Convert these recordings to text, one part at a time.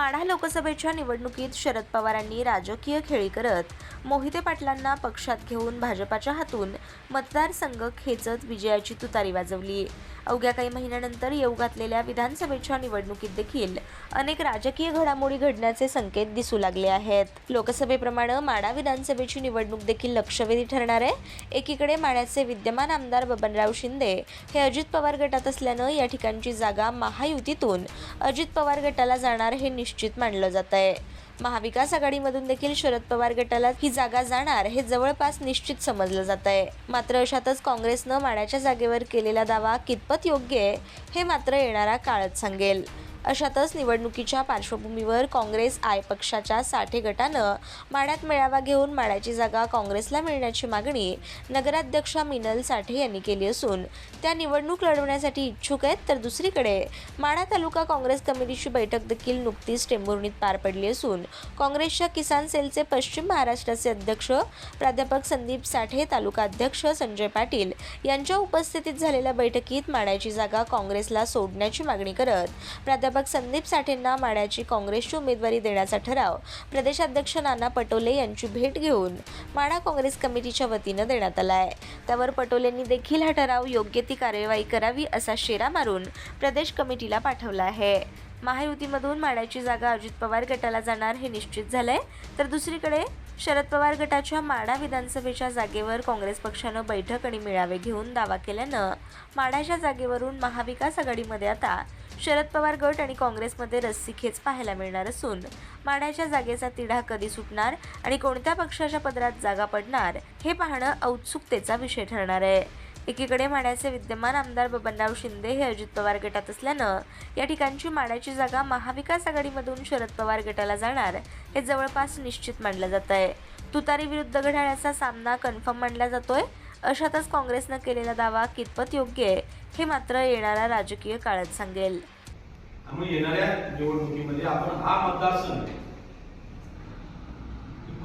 माढा लोकसभेच्या निवडणुकीत शरद पवारांनी राजकीय खेळी करत मोहिते पाटलांना पक्षात घेऊन भाजपाच्या हातून मतदारसंघ खेचत विजयाची तुतारी वाजवली. अवघ्या काही महिन्यानंतर येऊ घातलेल्या विधानसभेच्या निवडणुकीत देखील अनेक राजकीय घडामोडी घडण्याचे संकेत दिसू लागले आहेत. लोकसभेप्रमाणे माढा विधानसभेची निवडणूक देखील लक्षवेधी ठरणार आहे. एकीकडे माण्याचे विद्यमान आमदार बबनराव शिंदे हे अजित पवार गटात असल्यानं या ठिकाणची जागा महायुतीतून अजित पवार गटाला जाणार हे निश्चित निश्चित मानलं जात आहे. महाविकास आघाडीमधून देखील शरद पवार गटाला ही जागा जाणार हे जवळपास निश्चित समजलं जात आहे. मात्र अशातच काँग्रेसनं माड्याच्या जागेवर केलेला दावा कितपत योग्य आहे हे मात्र येणारा काळच सांगेल. अशातच निवडणुकीच्या पार्श्वभूमीवर काँग्रेस आय पक्षाच्या साठे गटानं माड्यात मेळावा घेऊन माड्याची जागा काँग्रेसला मिळण्याची मागणी नगराध्यक्षा मिनल साठे यांनी केली असून त्या निवडणूक लढवण्यासाठी इच्छुक आहेत तर दुसरीकडे माडा तालुका काँग्रेस कमिटीची बैठक देखील नुकतीच टेंभुर्णीत पार पडली असून काँग्रेसच्या किसान सेलचे पश्चिम महाराष्ट्राचे अध्यक्ष प्राध्यापक संदीप साठे तालुका अध्यक्ष संजय पाटील यांच्या उपस्थितीत झालेल्या बैठकीत माड्याची जागा काँग्रेसला सोडण्याची मागणी करत प्राध्यापक संदीप साठेंना माड्याची काँग्रेसची उमेदवारी देण्याचा ठराव प्रदेशाध्यक्ष नाना पटोले यांची भेट घेऊन माडा काँग्रेस कमिटीच्या वतीनं देण्यात आला आहे त्यावर पटोलेंनी देखील हा ठराव योग्य ती कार्यवाही करावी असा शेरा मारून प्रदेश कमिटीला पाठवला आहे. महायुतीमधून माड्याची जागा अजित पवार गटाला जाणार हे निश्चित झालंय. तर दुसरीकडे शरद पवार गटाच्या माडा विधानसभेच्या जागेवर काँग्रेस पक्षानं बैठक आणि मेळावे घेऊन दावा केल्यानं माडाच्या जागेवरून महाविकास आघाडीमध्ये आता शरद पवार गट आणि काँग्रेसमध्ये रस्सीखेच पाहायला मिळणार असून माण्याच्या जागेचा तिढा कधी सुटणार आणि कोणत्या पक्षाच्या पदरात जागा पडणार हे पाहणं औत्सुकतेचा विषय ठरणार आहे. एकीकडे माड्याचे विद्यमान आमदार बबनराव शिंदे हे अजित पवार गटात असल्यानं या ठिकाणची माड्याची जागा महाविकास आघाडीमधून शरद पवार गटाला जाणार हे जवळपास निश्चित मानलं जात आहे तुतारी विरुद्ध घड्याळाचा सामना कन्फर्म मानला जातोय. अशातच काँग्रेसनं केलेला दावा कितपत योग्य आहे हे मात्र येणारा राजकीय काळात सांगेल. त्यामुळे येणाऱ्या निवडणुकीमध्ये आपण हा मतदारसंघ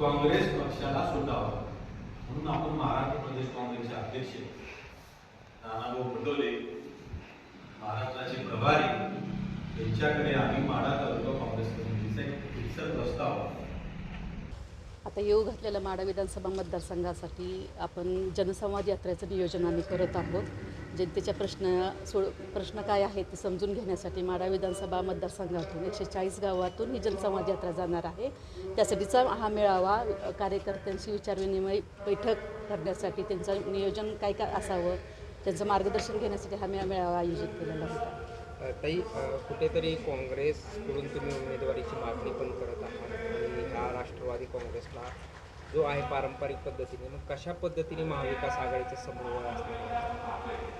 काँग्रेस पक्षाला सोडावा. म्हणून आपण महाराष्ट्र प्रदेश काँग्रेसचे अध्यक्ष नानाभाऊ पटोले महाराष्ट्राचे प्रभारी यांच्याकडे आम्ही माढा तालुका काँग्रेस कमिटीचा एक फिक्सर प्रस्ताव आता येऊ घातलेल्या माडा विधानसभा मतदारसंघासाठी आपण जनसंवाद यात्रेचं नियोजन आम्ही करत आहोत. जनतेच्या प्रश्न सोड प्रश्न काय आहेत ते समजून घेण्यासाठी माडा विधानसभा मतदारसंघातून एकशे चाळीस गावातून ही जनसंवाद यात्रा जाणार आहे. त्यासाठीचा हा मेळावा कार्यकर्त्यांशी विचारविनिमय बैठक करण्यासाठी त्यांचं नियोजन काय काय असावं त्यांचं मार्गदर्शन घेण्यासाठी हा मेळा मेळावा आयोजित केलेला होता. ताई कुठेतरी काँग्रेसकडून तुम्ही उमेदवारीची मागणी पण करत आहात. आणि राष्ट्रवादी काँग्रेसला जो आहे पारंपरिक पद्धतीने मग कशा पद्धतीने महाविकास आघाडीचा समन्वय असणार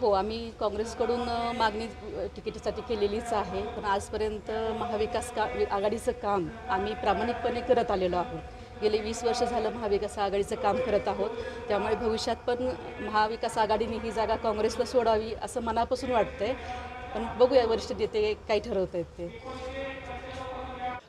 हो आम्ही काँग्रेसकडून मागणी तिकिटासाठी तिकिटीसाठी केलेलीच आहे. पण आजपर्यंत महाविकास का आघाडीचं काम आम्ही प्रामाणिकपणे करत आलेलो आहोत. गेले वीस वर्ष झालं महाविकास आघाडीचं काम करत आहोत. त्यामुळे भविष्यात पण महाविकास आघाडीने ही जागा काँग्रेसला सोडावी असं मनापासून वाटतंय. पण बघूया वरिष्ठ नेते काय ठरवत आहेत ते.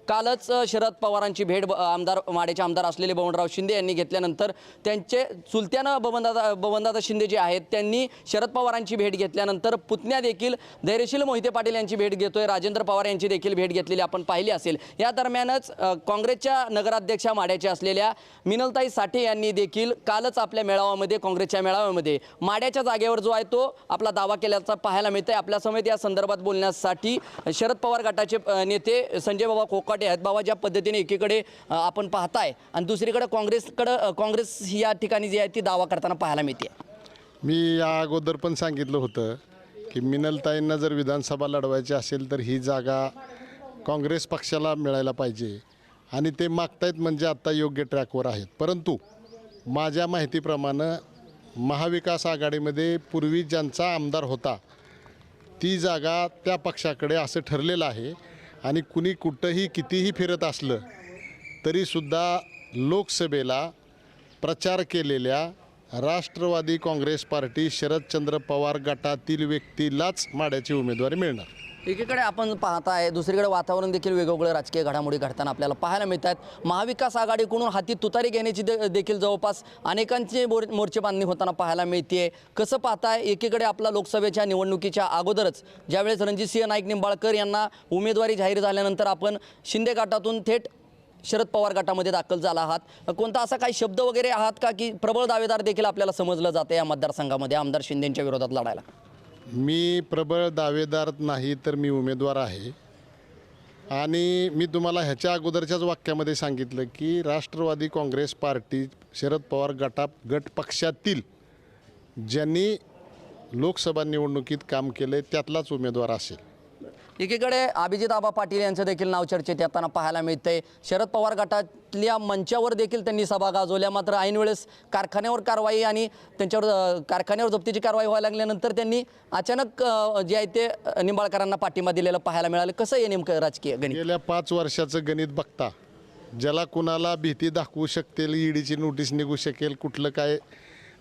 कालच शरद पवारांची भेट ब- आमदार माडेचे आमदार असलेले बबनराव शिंदे यांनी घेतल्यानंतर त्यांचे चुलत्यानं बबनदादा बबनदादा शिंदे जे आहेत त्यांनी शरद पवारांची भेट घेतल्यानंतर पुतण्या देखील धैर्यशील मोहिते पाटील यांची भेट घेतोय राजेंद्र पवार यांची देखील भेट घेतलेली आपण पाहिली असेल. या दरम्यानच काँग्रेसच्या नगराध्यक्षा माड्याच्या असलेल्या मिनलताई साठे यांनी देखील कालच आपल्या मेळाव्यामध्ये काँग्रेसच्या मेळाव्यामध्ये माड्याच्या जागेवर जो आहे तो आपला दावा केल्याचा पाहायला मिळतंय. आपल्या समेत या संदर्भात बोलण्यासाठी शरद पवार गटाचे नेते संजय बाबा कोकाटे आहेत. बाबा ज्या पद्धतीने एकीकडे आपण पाहताय आणि दुसरीकडे काँग्रेसकडं काँग्रेस या ठिकाणी जी आहे ती दावा करताना पाहायला मिळते. मी या अगोदर पण सांगितलं होतं की मिनलताईंना जर विधानसभा लढवायची असेल तर ही जागा काँग्रेस पक्षाला मिळायला पाहिजे. आणि ते मागतायत म्हणजे आत्ता योग्य ट्रॅकवर आहेत. परंतु माझ्या माहितीप्रमाणे महाविकास आघाडीमध्ये पूर्वी ज्यांचा आमदार होता ती जागा त्या पक्षाकडे असं ठरलेलं आहे आणि कुणी कुठंही कितीही फिरत असलं तरीसुद्धा लोकसभेला प्रचार केलेल्या राष्ट्रवादी काँग्रेस पार्टी शरदचंद्र पवार गटातील व्यक्तीलाच माड्याची उमेदवारी मिळणार. एकीकडे आपण पाहताय दुसरीकडे वातावरण देखील वेगवेगळ्या राजकीय घडामोडी घडताना आपल्याला पाहायला मिळत आहेत महाविकास आघाडीकडून हाती तुतारी घेण्याची दे- देखील जवळपास अनेकांची मोर मोर्चे बांधणी होताना पाहायला मिळते कसं पाहताय? एकीकडे आपला लोकसभेच्या निवडणुकीच्या अगोदरच ज्यावेळेस रणजितसिंह नाईक निंबाळकर यांना उमेदवारी जाहीर झाल्यानंतर आपण शिंदे गटातून थेट शरद पवार गटामध्ये दाखल झाला आहात. कोणता असा काही शब्द वगैरे आहात का की प्रबळ दावेदार देखील आपल्याला समजलं जातं या मतदारसंघामध्ये? आमदार शिंदेंच्या विरोधात लढायला. मी प्रबळ दावेदार नाही तर मी उमेदवार आहे. आणि मी तुम्हाला ह्याच्या अगोदरच्याच वाक्यामध्ये सांगितलं की राष्ट्रवादी काँग्रेस पार्टी शरद पवार गटा गट पक्षातील ज्यांनी लोकसभा निवडणुकीत काम केलं त्यातलाच उमेदवार असेल. एकीकडे अभिजित आबा पाटील यांचं देखील नाव चर्चेत येताना पाहायला मिळतंय. शरद पवार गटातल्या मंचावर देखील त्यांनी सभा गाजवल्या. मात्र ऐनवेळेस कारखान्यावर कारवाई आणि त्यांच्यावर कारखान्यावर जप्तीची कारवाई व्हायला लागल्यानंतर त्यांनी अचानक जे आहे ते निंबाळकरांना पाठिंबा दिलेलं पाहायला मिळालं. कसं आहे नेमकं राजकीय गणित? गेल्या पाच वर्षाचं गणित बघता ज्याला कुणाला भीती दाखवू शकतील ईडीची नोटीस निघू शकेल कुठलं काय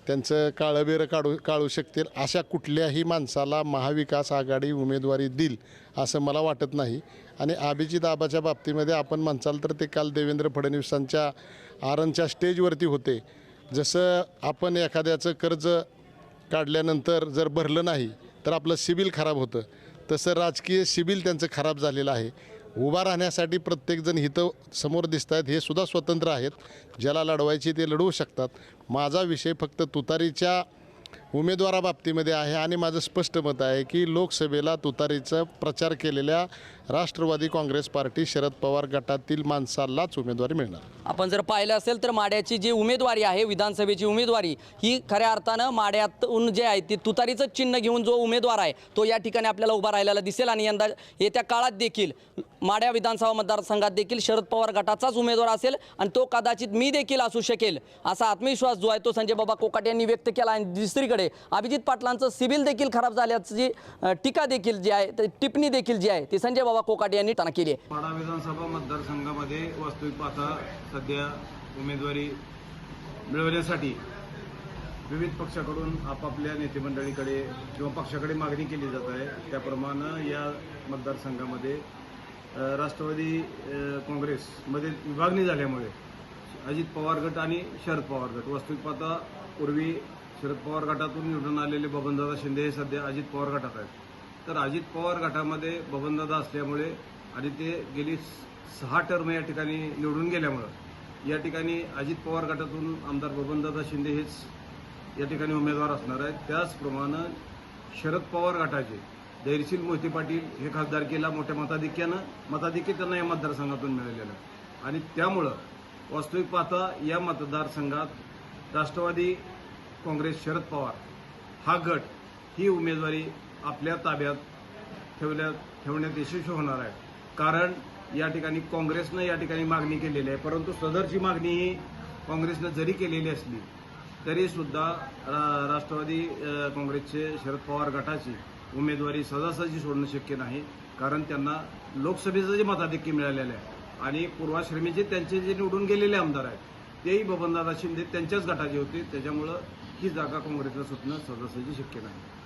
त्यांचं काळंबेरं काढू काढू शकतील. अशा कुठल्याही माणसाला महाविकास आघाडी उमेदवारी देईल असं मला वाटत नाही. आणि अभिजित आबाच्या बाबतीमध्ये आपण म्हणसाल तर ते काल देवेंद्र फडणवीसांच्या आरणच्या स्टेजवरती होते. जसं आपण एखाद्याचं कर्ज काढल्यानंतर जर भरलं नाही तर आपलं सिबिल खराब होतं. तसं राजकीय सिबिल त्यांचं खराब झालेलं आहे. उभा राहण्यासाठी प्रत्येकजण हिथं समोर दिसत आहेत हे सुद्धा स्वतंत्र आहेत. ज्याला लढवायची ते लढवू शकतात. माझा विषय फक्त तुतारीच्या उमेदवाराबाबतीमध्ये आहे आणि माझं स्पष्ट मत आहे की लोकसभेला तुतारीचा प्रचार केलेल्या राष्ट्रवादी काँग्रेस पार्टी शरद पवार गटातील माणसालाच उमेदवारी मिळणार. आपण जर पाहिलं असेल तर माड्याची जी उमेदवारी आहे विधानसभेची उमेदवारी ही खऱ्या अर्थानं माड्यातून जे आहे ती तुतारीचं चिन्ह घेऊन जो उमेदवार आहे तो या ठिकाणी आपल्याला उभा राहिलेला दिसेल आणि यंदा येत्या काळात देखील माड्या विधानसभा मतदारसंघात देखील शरद पवार गटाचाच उमेदवार असेल आणि तो कदाचित मी देखील असू शकेल असा आत्मविश्वास जो आहे तो संजय बाबा कोकाटे यांनी व्यक्त केला आणि दुसरीकडे अभिजित पाटलांचं सिबिल देखील खराब झाल्याची टीका देखील जी आहे टिप्पणी देखील जी आहे ती संजय बाबा कोकाटे यांनी त्यांना केली आहे. माढा विधानसभा मतदारसंघामध्ये वास्तविक पाहता सध्या उमेदवारी मिळवण्यासाठी विविध पक्षाकडून आपापल्या नेतेमंडळीकडे किंवा पक्षाकडे मागणी केली जात आहे. त्याप्रमाणे या मतदारसंघामध्ये राष्ट्रवादी काँग्रेसमध्ये विभागणी झाल्यामुळे अजित पवार गट आणि शरद पवार गट वास्तविक पाहता पूर्वी शरद पवार गटातून निवडून आलेले बबनदादा शिंदे हे सध्या अजित पवार गटात आहेत. तर अजित पवार गटामध्ये बबनदादा असल्यामुळे आणि ते गेली सहा टर्म या ठिकाणी निवडून गेल्यामुळं या ठिकाणी अजित पवार गटातून आमदार बबनदादा शिंदे हेच या ठिकाणी उमेदवार असणार आहेत. त्याचप्रमाणे शरद पवार गटाचे धैर्यशील मोहिते पाटील हे खासदारकीला मोठ्या मताधिक्यानं मताधिक्य त्यांना या मतदारसंघातून मिळालेलं. आणि त्यामुळं वास्तविक पाहता या मतदारसंघात राष्ट्रवादी काँग्रेस शरद पवार. हा गट ही उमेदवारी आपल्या ताब्यात ठेवल्या ठेवण्यात यशस्वी होणार आहे. कारण या ठिकाणी काँग्रेसनं या ठिकाणी मागणी केलेली आहे. परंतु सदरची मागणी ही काँग्रेसनं जरी केलेली असली तरी सुद्धा रा- राष्ट्रवादी काँग्रेसचे शरद पवार गटाची उमेदवारी सहजासहजी सोडणं शक्य नाही. कारण त्यांना लोकसभेचं जे मताधिक्य मिळालेलं आहे आणि पूर्वाश्रमीचे त्यांचे जे निवडून गेलेले आमदार आहेत तेही बबनदादा शिंदे त्यांच्याच गटाचे होते. त्याच्यामुळं ही जागा काँग्रेसला सुटणं सहजासहजी शक्य नाही.